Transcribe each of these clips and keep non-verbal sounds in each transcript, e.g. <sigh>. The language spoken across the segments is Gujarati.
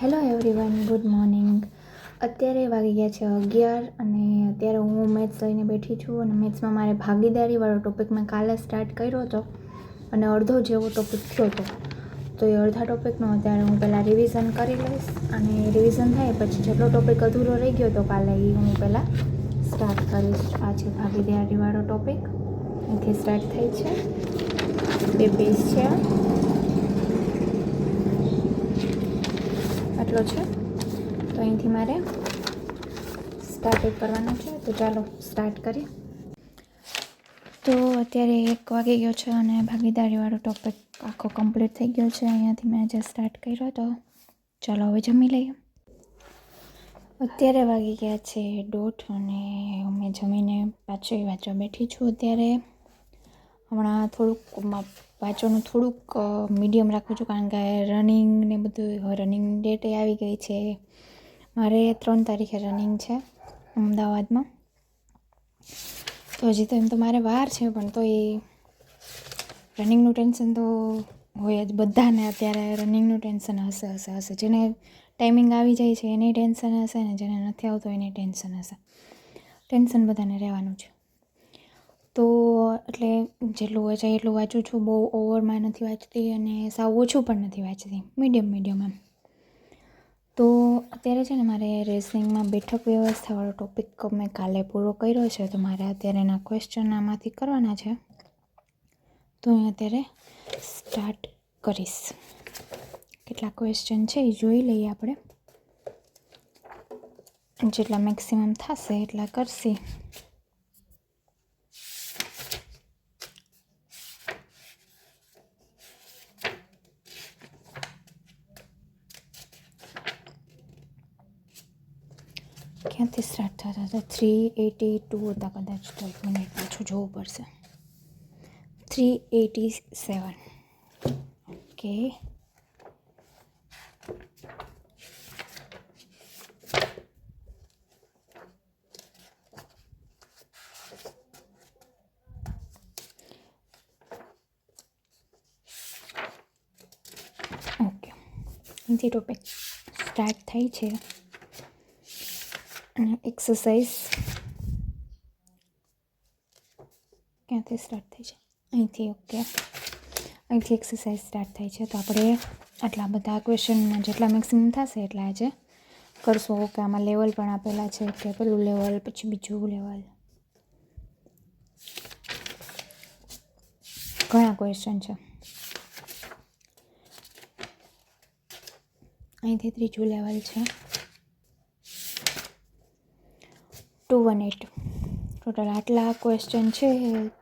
હેલો એવરીવન ગુડ મોર્નિંગ અત્યારે વાગી ગયા છે અગિયાર અને અત્યારે હું મેથ્સ લઈને બેઠી છું અને મેથ્સમાં મારે ભાગીદારીવાળો ટોપિક મેં કાલે સ્ટાર્ટ કર્યો હતો અને અડધો જેવો ટોપિક થયો હતો. તો એ અડધા ટોપિકનો અત્યારે હું પહેલાં રિવિઝન કરી લઈશ અને રિવિઝન થાય પછી જેટલો ટોપિક અધૂરો રહી ગયો તો કાલે એ હું પહેલાં સ્ટાર્ટ કરીશ. આ છે ભાગીદારીવાળો ટોપિક અહીંથી સ્ટાર્ટ થાય છે. બે પેજ છે આટલો છે? તો અહીંથી મારે સ્ટાર્ટ કરવાનો છે. તો ચાલો સ્ટાર્ટ કરીએ. તો અત્યારે એક વાગી ગયો છે અને ભાગીદારીવાળો ટોપિક આખો કમ્પ્લીટ થઈ ગયો છે. અહીંયાથી મેં જે સ્ટાર્ટ કર્યો. તો ચાલો હવે જમી લઈએ. અત્યારે વાગી ગયા છે દોઢ અને મેં જમીને પાછો વાંચવા બેઠી છું અત્યારે. હમણાં થોડુંક વાંચવાનું થોડુંક મીડિયમ રાખું છું કારણ કે રનિંગ ને બધું રનિંગ ડેટ આવી ગઈ છે. મારે ત્રણ તારીખે રનિંગ છે અમદાવાદમાં. તો હજી તો એમ તો મારે વાર છે, પણ તો એ રનિંગનું ટેન્શન તો હોય જ. બધાને અત્યારે રનિંગનું ટેન્શન હશે હશે હશે. જેને ટાઈમિંગ આવી જાય છે, એની ટેન્શન હશે ને, જેને નથી આવતું એની ટેન્શન હશે. ટેન્શન બધાને રહેવાનું છે. તો એટલે જેટલું વચાય એટલું વાંચું છું. બહુ ઓવરમાં નથી વાંચતી અને સાવ ઓછું પણ નથી વાંચતી. મીડિયમ મીડિયમ એમ. તો અત્યારે છે ને મારે રેસિંગમાં બેઠક વ્યવસ્થાવાળો ટોપિક મેં કાલે પૂરો કર્યો છે. તો મારે અત્યારે એના ક્વેશ્ચન આમાંથી કરવાના છે. તો હું અત્યારે સ્ટાર્ટ કરીશ. કેટલા ક્વેશ્ચન છે એ જોઈ લઈએ આપણે. જેટલા મેક્સિમમ થશે એટલા કરશી. ક્યાંથી સ્ટાર્ટ થતા હતા થ્રી એટી ટુ હતા કદાચ તો એક મિનિટ પાછું જોવું પડશે three eighty seven okay okay અહીંથી ટોપિક સ્ટાર્ટ થાય છે અને એક્સરસાઇઝ ક્યાંથી સ્ટાર્ટ થાય છે? અહીંથી ઓકે અહીંથી એક્સરસાઇઝ સ્ટાર્ટ થાય છે. તો આપણે આટલા બધા ક્વેશ્ચનમાં જેટલા મેક્સિમમ થશે, એટલા આજે કરશું. ઓકે આમાં લેવલ પણ આપેલા છે. કે પેલું લેવલ પછી બીજું લેવલ ઘણા ક્વેશ્ચન છે. અહીંથી ત્રીજું લેવલ છે. Two one eight. ટોટલ આટલા ક્વેશ્ચન છે,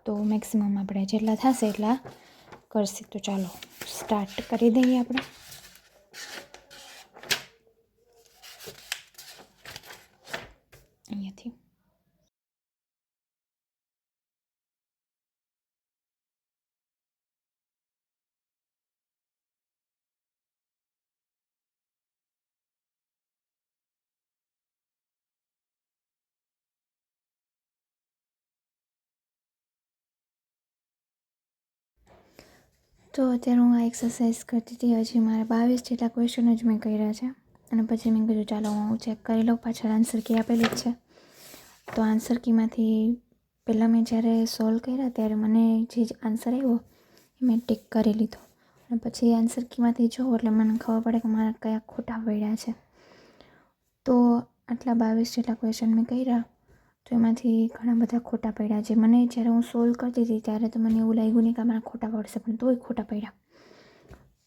તો મેક્સિમમ આપણે જેટલા થશે એટલા કરશે. તો ચાલો સ્ટાર્ટ કરી દઈએ આપણે અહીંયાથી તો અત્યારે હું આ એક્સરસાઇઝ કરતી હતી. હજી મારે બાવીસ જેટલા ક્વેશ્ચન જ મેં કર્યા છે. અને પછી મેં કીધું, ચાલો હું ચેક કરી લઉં. પાછળ આન્સર કી આપેલી જ છે. તો આન્સર કીમાંથી પહેલાં મેં જ્યારે સોલ્વ કર્યા, ત્યારે મને જે આન્સર આવ્યો, એ મેં ટીક કરી લીધો. અને પછી આન્સર કીમાંથી જોઉં, એટલે મને ખબર પડે કે મારા કયા ખોટા પડ્યા છે. તો આટલા બાવીસ જેટલા ક્વેશ્ચન મેં કર્યા. તો એમાંથી ઘણા બધા ખોટા પડ્યા. છે મને જ્યારે હું સોલ્વ કરતી હતી ત્યારે તો મને એવું લાગ્યું નહીં કે મારા ખોટા પડશે પણ તોય ખોટા પડ્યા.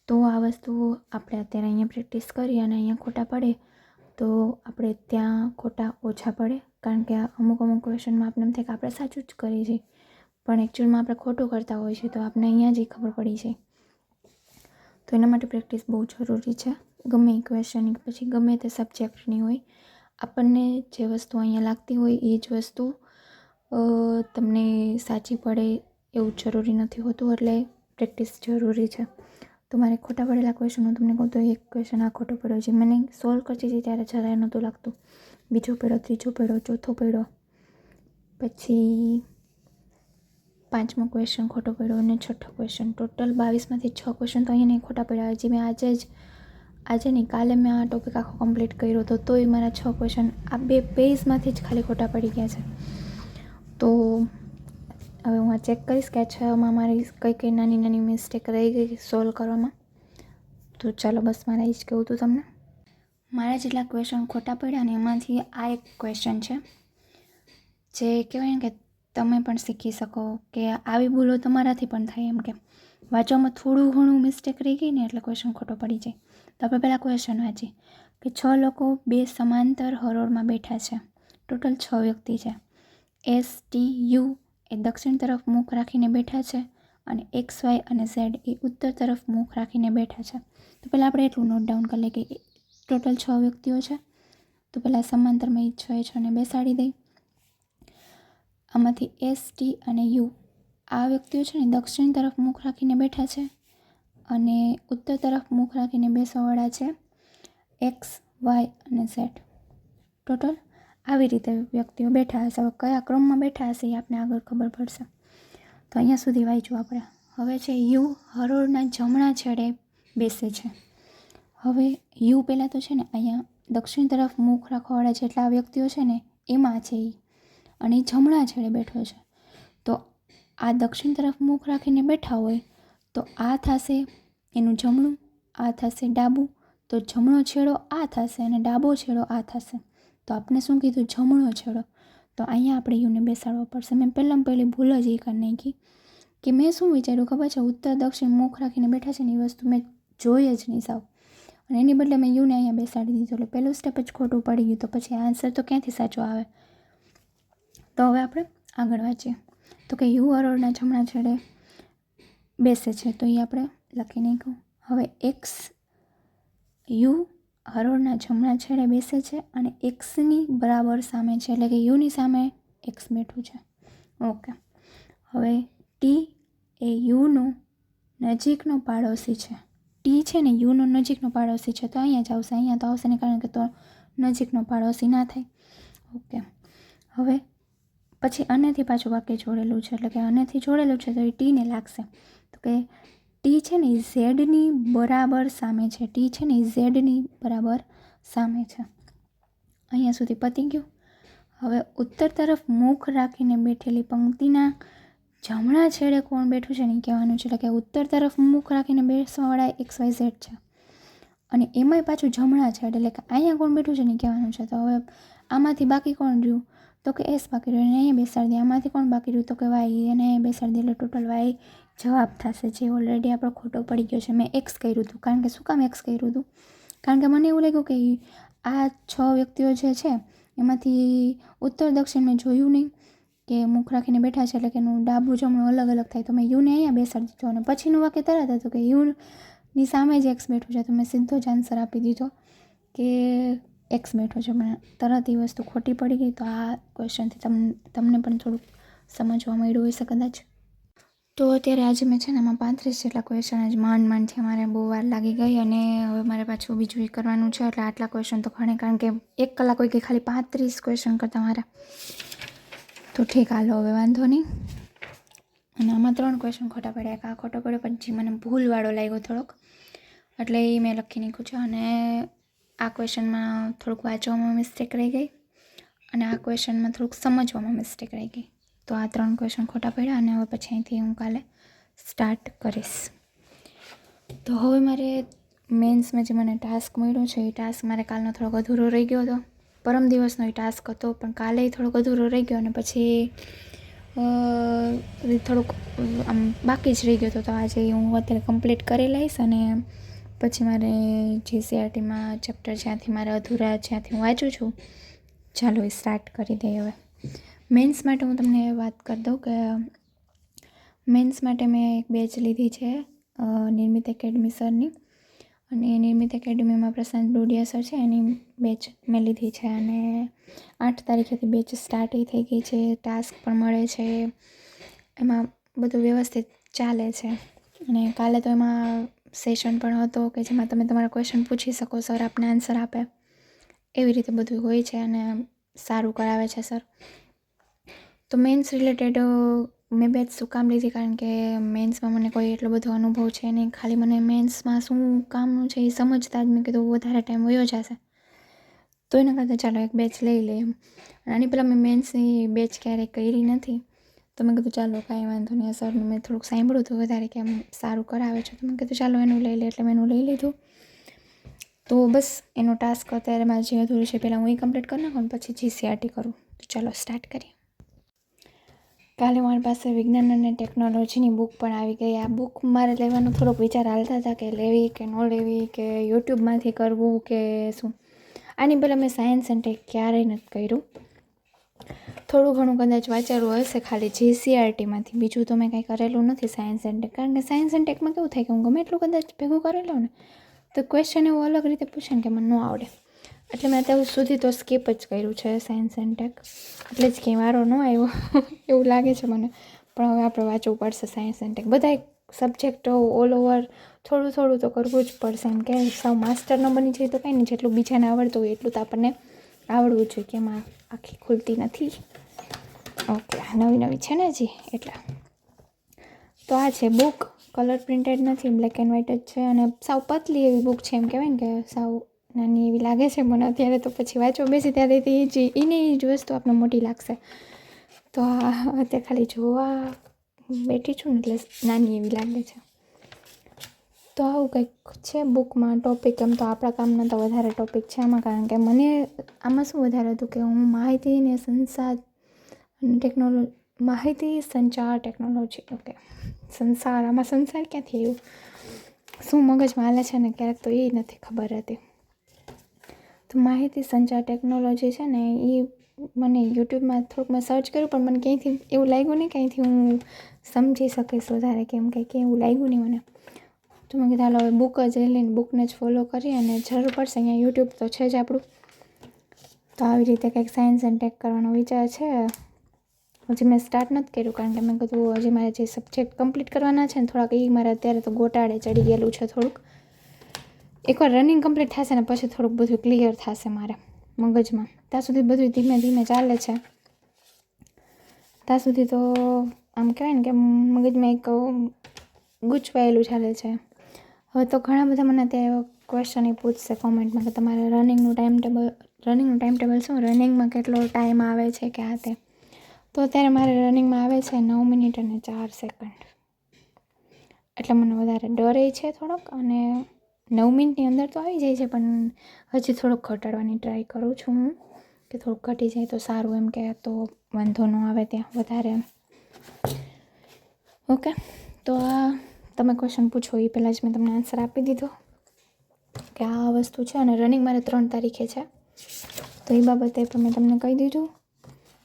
તો આ વસ્તુ આપણે અત્યારે અહીંયા પ્રેક્ટિસ કરીએ અને અહીંયા ખોટા પડે, તો આપણે ત્યાં ખોટા ઓછા પડે. કારણ કે અમુક અમુક ક્વેશ્ચનમાં આપણે એમ થાય કે આપણે સાચું જ કરીએ છીએ, પણ એકચ્યુઅલમાં આપણે ખોટું કરતા હોઈએ છીએ તો આપણે અહીંયા જ ખબર પડી છે તો એના માટે પ્રેક્ટિસ બહુ જરૂરી છે. ગમે એ ક્વેશ્ચન પછી ગમે તે સબ્જેક્ટની હોય આપણને જે વસ્તુ અહીંયા લાગતી હોય એ જ વસ્તુ તમને સાચી પડે એવું જરૂરી નથી હોતું, એટલે પ્રેક્ટિસ જરૂરી છે. તો મારે ખોટા પડેલા ક્વેશ્ચન હું તમને કહું તો એક ક્વેશ્ચન આ ખોટો પડ્યો છે. મને સોલ્વ કરતી હતી ત્યારે જરાય નહોતું લાગતું. બીજો પડ્યો, ત્રીજો પડ્યો, ચોથો પડ્યો. પછી પાંચમો ક્વેશ્ચન ખોટો પડ્યો અને છઠ્ઠો ક્વેશ્ચન ટોટલ બાવીસમાંથી છ ક્વેશ્ચન તો અહીંયા નહીં ખોટા પડ્યા હજી મેં આજે જ આજે નહીં, કાલે મેં આ ટોપિક આખો કમ્પ્લીટ કર્યો હતો, તોય મારા છ ક્વેશ્ચન આ બે પેજમાંથી જ ખાલી ખોટા પડી ગયા છે. તો હવે હું આ ચેક કરીશ કે છમાં મારી કઈ કઈ નાની નાની મિસ્ટેક રહી ગઈ સોલ્વ કરવામાં. તો ચાલો બસ મારે એ જ કહેવું હતું તમને. મારા જેટલા ક્વેશ્ચન ખોટા પડ્યા ને એમાંથી આ એક ક્વેશ્ચન છે, જે કહેવાય ને કે તમે પણ શીખી શકો કે આવી ભૂલો તમારાથી પણ થાય એમ કે. વાંચવામાં થોડું ઘણું મિસ્ટેક રહી ગઈ ને એટલે ક્વેશ્ચન ખોટો પડી જાય. તો આપણે પહેલાં ક્વેશ્ચન વાંચીએ કે છ લોકો બે સમાંતર હરોળમાં બેઠા છે. ટોટલ છ વ્યક્તિ છે. એસ ટી યુ એ દક્ષિણ તરફ મુખ રાખીને બેઠા છે અને એક્સ વાય અને ઝેડ એ ઉત્તર તરફ મુખ રાખીને બેઠા છે. તો પહેલાં આપણે એટલું નોટ ડાઉન કરી લઈએ કે ટોટલ છ વ્યક્તિઓ છે. તો પહેલાં સમાંતરમાં એ છ, એ છને બેસાડી દઈ આમાંથી એસ ટી અને યુ આ વ્યક્તિઓ છે ને દક્ષિણ તરફ મુખ રાખીને બેઠા છે. અને ઉત્તર તરફ મુખ રાખીને બેસવાવાળા છે. એક્સ, વાય અને ઝેડ. ટોટલ આવી રીતે વ્યક્તિઓ બેઠા હશે. હવે કયા ક્રમમાં બેઠા હશે એ આપણે આગળ ખબર પડશે. તો અહીંયા સુધી વાંચ્યું આપણે. હવે છે યુ હરોળના જમણા છેડે બેસે છે. હવે યુ પહેલાં તો છે ને અહીંયા દક્ષિણ તરફ મુખ રાખવાવાળા જેટલા વ્યક્તિઓ છે ને એમાં છે એ અને એ જમણા છેડે બેઠો છે. તો આ દક્ષિણ તરફ મુખ રાખીને બેઠા હોય તો આ થશે એનું જમણું આ થશે ડાબું. તો જમણો છેડો આ થશે અને ડાબો છેડો આ થશે. તો આપણે શું કીધું? જમણો છેડો. તો અહીંયા આપણે યુને બેસાડવો પડશે. મેં પહેલાં પહેલી ભૂલ જ એ કરી નાખી કે મેં શું વિચાર્યું? ખબર છે? ઉત્તર, દક્ષિણ, મુખ રાખીને બેઠા છે ને એ વસ્તુ મેં જોઈ જ નહીં સાવ. અને એની બદલે મેં યુને અહીંયા બેસાડી દીધું. એટલે પહેલું સ્ટેપ જ ખોટું પડી ગયું. તો પછી આન્સર તો ક્યાંથી સાચો આવે? તો હવે આપણે આગળ વાંચીએ. તો કે યુ અરોળના જમણા છેડે બેસે છે. તો એ આપણે લખી નાખ્યું. હવે એક્સ યુ હરોળના જમણા છેડે બેસે છે અને એક્સની બરાબર સામે છે. એટલે કે યુની સામે એક્સ બેઠું છે. ઓકે હવે ટી એ યુનો નજીકનો પાડોશી છે. ટી છે ને યુનો નજીકનો પાડોશી છે, તો અહીંયા જ આવશે. અહીંયા તો આવશે ને કારણ કે તો નજીકનો પાડોશી ના થાય. ઓકે હવે પછી અનેથી પાછું વાક્ય જોડેલું છે. એટલે કે અનેથી જોડેલું છે તો એ ટીને લાગશે. તો કે ટી છે ને એ ઝેડની બરાબર સામે છે. ટી છે ને એ ઝેડની બરાબર સામે છે. અહીંયા સુધી પતી ગયું. હવે ઉત્તર તરફ મુખ રાખીને બેઠેલી પંક્તિના જમણા છેડે કોણ બેઠું છે ને કહેવાનું છે. એટલે કે ઉત્તર તરફ મુખ રાખીને બેસવાવાળા એક્સ વાય ઝેડ છે. અને એમાંય પાછું જમણા છેડે, એટલે કે અહીંયા કોણ બેઠું છે ને કહેવાનું છે. તો હવે આમાંથી બાકી કોણ રહ્યું? તો કે એસ બાકી રહ્યું. એને અહીંયા બેસાડી દે. આમાંથી કોણ બાકી રહ્યું? તો કે વાય એને અહીંયા બેસાડી દે. એટલે ટોટલ વાય જવાબ થશે જે ઓલરેડી આપણો ખોટો પડી ગયો છે. મેં એક્સ કર્યું હતું. કારણ કે શું કામ એક્સ કર્યું હતું? કારણ કે મને એવું લાગ્યું કે આ છ વ્યક્તિઓ જે છે, એમાંથી ઉત્તર દક્ષિણ મેં જોયું નહીં કે મુખ રાખીને બેઠા છે એટલે કે એનું ડાબું જમણું અલગ અલગ થાય. તો મેં યુને અહીંયા બેસાડી દીધો અને પછીનું વાક્ય તરત હતું કે યુની સામે જ એક્સ બેઠું છે. તો મેં સીધો જ આન્સર આપી દીધો કે એક્સ બેઠો છે. પણ તરત એ વસ્તુ ખોટી પડી ગઈ. તો આ ક્વેશ્ચનથી તમને તમને પણ થોડુંક સમજવા મળ્યું હશે કદાચ. તો અત્યારે આજે મેં છે ને એમાં પાંત્રીસ જેટલા ક્વેશ્ચન જ માંડ માંડથી અમારે બહુ વાર લાગી ગઈ અને હવે મારે પાછું બીજું એ કરવાનું છે. એટલે આટલા ક્વેશ્ચન તો ઘણે, કારણ કે એક કલાક હોય કે ખાલી પાંત્રીસ ક્વેશ્ચન કરતા મારા. તો ઠીક, હાલો, હવે વાંધો નહીં. અને આમાં ત્રણ ક્વેશ્ચન ખોટા પડ્યા. એક આ ખોટો પડ્યો જે મને ભૂલવાળો લાગ્યો થોડોક. એટલે એ મેં લખી નાખ્યું છે. અને આ ક્વેશ્ચનમાં થોડુંક વાંચવામાં મિસ્ટેક રહી ગઈ. અને આ ક્વેશ્ચનમાં થોડુંક સમજવામાં મિસ્ટેક રહી ગઈ. તો આ ત્રણ ક્વેશ્ચન ખોટા પડ્યા અને હવે પછી અહીંથી હું કાલે સ્ટાર્ટ કરીશ. તો હવે મારે મેન્સમાં જે મને ટાસ્ક મળ્યો છે, એ ટાસ્ક મારે કાલનો થોડોક અધૂરો રહી ગયો હતો. પરમ દિવસનો એ ટાસ્ક હતો, પણ કાલે થોડોક અધૂરો રહી ગયો અને પછી થોડુંક, આમ બાકી જ રહી ગયો હતો. તો આજે હું અત્યારે કમ્પ્લીટ કરી લઈશ અને પછી મારે જીસીઆરટીમાં ચેપ્ટર જ્યાંથી મારે અધૂરા જ્યાંથી હું વાંચું છું, ચાલો એ સ્ટાર્ટ કરી દઈએ હવે. મેન્સ માટે હું તમને વાત કરી દઉં કે મેન્સ માટે મેં એક બેચ લીધી છે નિર્મિત એકેડમી સરની. અને નિર્મિત એકેડમીમાં પ્રશાંત ડોડિયા સર છે, એની બેચ મેં લીધી છે. અને આઠ તારીખેથી બેચ સ્ટાર્ટ થઈ ગઈ છે ટાસ્ક પણ મળે છે. એમાં બધું વ્યવસ્થિત ચાલે છે. અને કાલે તો એમાં સેશન પણ હતો કે જેમાં તમે તમારા ક્વેશ્ચન પૂછી શકો, સર આપને આન્સર આપે. એવી રીતે બધું હોય છે અને સારું કરાવે છે, સર. તો મેન્સ રિલેટેડ મેં બેચ શું કામ લીધી કારણ કે મેન્સમાં મને કોઈ એટલો બધો અનુભવ છે નહીં. ખાલી મને મેન્સમાં શું કામનું છે એ સમજતા જ મેં કીધું વધારે ટાઈમ વયો જશે. તો એના કરતાં ચાલો એક બેચ લઈ લઈએ એમ. આની પહેલાં મેં મેન્સની બેચ ક્યારેય કરી નથી. તો મેં કીધું ચાલો કાંઈ વાંધો નહીં. સરનું મેં થોડુંક સાંભળ્યું હતું વધારે કે આમ સારું કરાવે છે. તો મેં કીધું ચાલો એનું લઈ લે એટલે મેં એનું લઈ લીધું. તો બસ એનો ટાસ્ક અત્યારે મારે જે અધૂરું છે પહેલાં હું એ કમ્પ્લીટ કરી નાખું પછી જીસીઆરટી કરું. તો ચાલો સ્ટાર્ટ કરીએ. કાલે મારી પાસે વિજ્ઞાન અને ટેકનોલોજીની બુક પણ આવી ગઈ. આ બુક મારે લેવાનો થોડોક વિચાર હાલતા હતા કે લેવી કે ન લેવી, કે યુટ્યુબમાંથી કરવું કે શું. આની પહેલાં મેં સાયન્સ એન્ડ ટેક ક્યારેય નથી કર્યું. થોડું ઘણું કદાચ વાંચેલું હશે ખાલી જીસીઆરટીમાંથી બીજું તો મેં કાંઈ કરેલું નથી સાયન્સ એન્ડ ટેક કારણ કે સાયન્સ એન્ડ ટેકમાં કેવું થાય કે હું ગમે એટલું કદાચ ભેગું કરેલો ને, તો ક્વેશ્ચન એવું અલગ રીતે પૂછે ને કે મને ન આવડે. એટલે મેં અત્યાર સુધી તો સ્કીપ જ કર્યું છે સાયન્સ એન્ડ ટેક એટલે જ કંઈ વારો ન આવ્યો. <laughs> એવું લાગે છે મને. પણ હવે આપણે વાંચવું પડશે સાયન્સ એન્ડ ટેક બધા સબ્જેક્ટો ઓલ ઓવર થોડું થોડું તો કરવું જ પડશે. એમ કે સાવ માસ્ટર ન બની જાય તો કંઈ નહીં. જેટલું બીજાને આવડતું હોય એટલું તો આપણને આવડવું જોઈએ કે એમાં આખી ખુલતી નથી. ઓકે નવી નવી છે ને હજી? એટલા. તો આ છે બુક કલર પ્રિન્ટેડ નથી બ્લેક એન્ડ વ્હાઇટ જ છે. અને સાવ પતલી એવી બુક છે. એમ કહેવાય ને કે સાવ નાની એવી લાગે છે મને અત્યારે તો પછી વાંચવા બેસી ત્યારે તે જ એની જ વસ્તુ આપણે મોટી લાગશે. તો આ અત્યારે ખાલી જોવા બેઠી છું ને એટલે નાની એવી લાગે છે. તો આવું કંઈક છે બુકમાં ટોપિક, એમ તો આપણા કામના તો વધારે ટોપિક છે આમાં, કારણ કે મને આમાં શું વધારે હતું કે હું માહિતી ને સંસાર ટેકનોલોજી માહિતી સંચાર ટેકનોલોજી, ઓકે. સંસાર, આમાં સંસાર ક્યાંથી આવ્યું? શું મગજમાં હાલે છે ને ક્યારેક તો એ નથી ખબર હતી તો માહિતી સંચાર ટેકનોલોજી છે ને એ મને યુટ્યુબમાં થોડુંક મેં સર્ચ કર્યું, પણ મને ક્યાંયથી એવું લાગ્યું નહીં, ક્યાંયથી હું સમજી શકીશ વધારે કેમ કે એવું લાગ્યું નહીં મને. તો મેં કીધું, હાલો, હવે બુક જ લઈને બુકને જ ફોલો કરી અને જરૂર પડશે અહીંયા યુટ્યુબ તો છે જ આપણું. તો આવી રીતે કંઈક સાયન્સ એન્ડ ટેક કરવાનો વિચાર છે. હજી મેં સ્ટાર્ટ નથી કર્યું કારણ કે મેં કીધું, હજી મારે જે સબ્જેક્ટ કમ્પ્લીટ કરવાના છે ને થોડાક એ મારે અત્યારે તો ગોટાળે ચડી ગયેલું છે થોડુંક. એકવાર રનિંગ કમ્પ્લીટ થશે ને પછી થોડુંક બધું ક્લિયર થશે મારે મગજમાં. ત્યાં સુધી બધું ધીમે ધીમે ચાલે છે. ત્યાં સુધી તો આમ કહેવાય ને કે મગજમાં એક ગૂંચવાયેલું ચાલે છે. હવે તો ઘણા બધા મને ત્યાં ક્વેશ્ચન એ પૂછશે કોમેન્ટમાં કે તમારે રનિંગનું ટાઈમ ટેબલ રનિંગનું ટાઈમ ટેબલ શું? રનિંગમાં કેટલો ટાઈમ આવે છે કે આ તે? તો અત્યારે મારે રનિંગમાં આવે છે નવ મિનિટ અને ચાર સેકન્ડ એટલે મને વધારે ડરે છે થોડોક અને નવ મિનિટની અંદર તો આવી જાય છે, પણ હજી થોડોક ઘટાડવાની ટ્રાય કરું છું હું, કે થોડુંક ઘટી જાય તો સારું એમ કે તો વાંધો ન આવે ત્યાં વધારે ઓકે, તો આ તમે ક્વેશ્ચન પૂછો એ પહેલાં જ મેં તમને આન્સર આપી દીધો, કે આ વસ્તુ છે અને રનિંગ મારે ત્રણ તારીખે છે. તો એ બાબતે પણ મેં તમને કહી દીધું.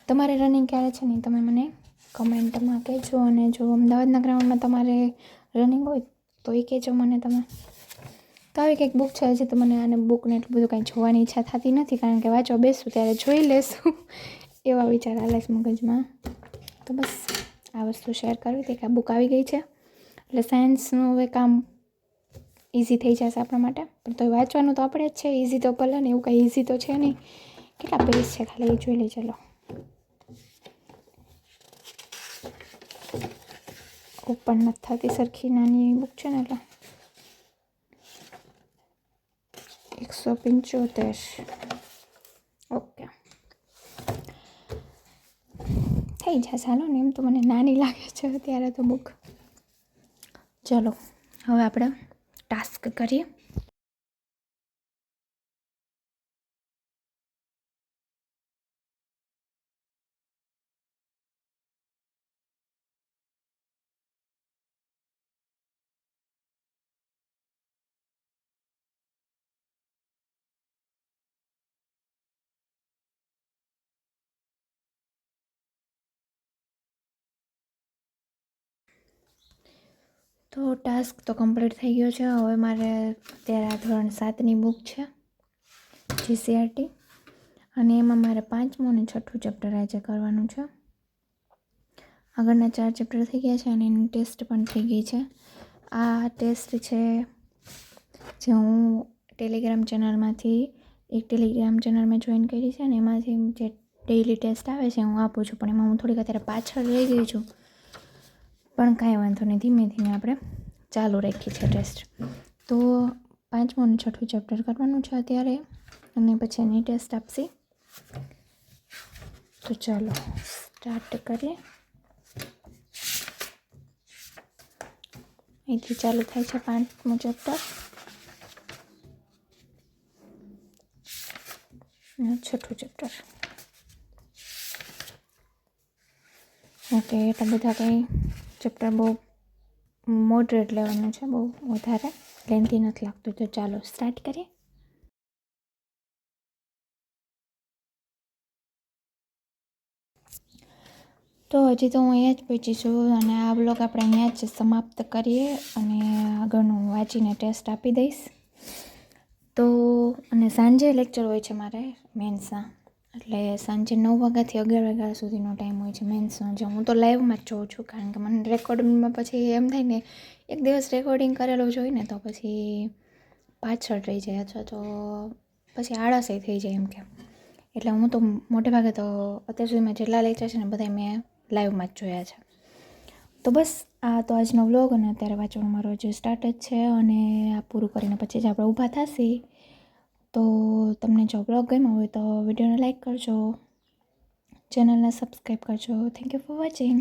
તમારે રનિંગ ક્યારે છે નહીં તમે મને કમેન્ટમાં કહેજો અને જો અમદાવાદના ગ્રાઉન્ડમાં તમારે રનિંગ હોય તો એ કહેજો મને તમે. તો આવી કંઈક બુક છે, હજી તો મને આને બુકને એટલું બધું કાંઈ જોવાની ઈચ્છા થતી નથી, કારણ કે વાંચવા બેસું, ત્યારે જોઈ લેશું. <laughs> એવા વિચાર હાલે છે મગજમાં. તો બસ, આ વસ્તુ શેર કરવી હતી કે આ બુક આવી ગઈ છે. એટલે સાયન્સનું હવે કામ ઇઝી થઈ જશે આપણા માટે. પણ તો વાંચવાનું તો આપણે જ છે ઇઝી તો ભલે ને એવું કાંઈ ઇઝી તો છે નહીં. કેટલા પેજ છે ખાલી, એ જોઈ લઈ ચલો ઓપન નથી થતી સરખી નાની બુક છે ને એટલે. એકસો પંચોતેર ઓકે થઈ જશે ચાલો ને, એમ તો મને નાની લાગે છે અત્યારે તો બુક ચલો, હવે આપણે ટાસ્ક કરીએ. તો ટાસ્ક તો કમ્પ્લીટ થઈ ગયો છે. હવે મારે અત્યારે આ ધોરણ સાતની બુક છે, જીસીઆરટી. અને એમાં મારે પાંચમું અને છઠ્ઠું ચેપ્ટર આજે કરવાનું છે. આગળના ચાર ચેપ્ટર થઈ ગયા છે અને એની ટેસ્ટ પણ થઈ ગઈ છે. આ ટેસ્ટ છે જે હું ટેલિગ્રામ ચેનલમાંથી, એક ટેલિગ્રામ ચેનલ મેં જોઈન કરી છે અને એમાંથી જે ડેઈલી ટેસ્ટ આવે છે હું આપું છું. પણ એમાં હું થોડીક અત્યારે પાછળ રહી ગઈ છું. પણ કાંઈ વાંધો નહીં, ધીમે ધીમે આપણે ચાલુ રાખી છે ટેસ્ટ. તો પાંચમું અને છઠ્ઠું ચેપ્ટર કરવાનું છે અત્યારે, અને પછી એની ટેસ્ટ આપશી. તો ચાલો, સ્ટાર્ટ કરીએ. અહીંથી ચાલુ થાય છે પાંચમું ચેપ્ટર. છઠ્ઠું ચેપ્ટર. ઓકે, એટલા બધા કંઈ ચેપ્ટર બહુ મોડરેટ લેવાનું છે, બહુ વધારે લેન્થી નથી લાગતું. તો ચાલો સ્ટાર્ટ કરીએ. તો હજી તો હું અહીંયા જ પહોંચી છું અને આ બ્લોગ આપણે અહીંયા જ સમાપ્ત કરીએ અને આગળનું વાંચીને ટેસ્ટ આપી દઈશ. તો અને સાંજે લેક્ચર હોય છે મારે મેન્સના એટલે સાંજે નવ વાગ્યાથી અગિયાર વાગ્યા સુધીનો ટાઈમ હોય છે મેન્સનો જે હું તો લાઈવમાં જ જોઉં છું, કારણ કે મને રેકોર્ડિંગમાં પછી એમ થાય ને, એક દિવસ રેકોર્ડિંગ કરેલું જોઈ ને, તો પછી પાછળ રહી જાય અથવા તો પછી આળસે થઈ જાય એમ કે. એટલે હું તો મોટે ભાગે તો અત્યાર સુધી મેં જેટલા લેક્ચર છે ને બધા મેં લાઈવમાં જ જોયા છે. તો બસ, આ તો આજનો વ્લોગ અને અત્યારે વાંચવાનો મારો જે સ્ટાર્ટ જ છે અને આ પૂરું કરીને પછી જ આપણે ઊભા થશી. તો તમને જો બ્લોગ ગમ્યો હોય તો વિડીયોને લાઇક કરજો. ચેનલને સબસ્ક્રાઈબ કરજો. Thank you for watching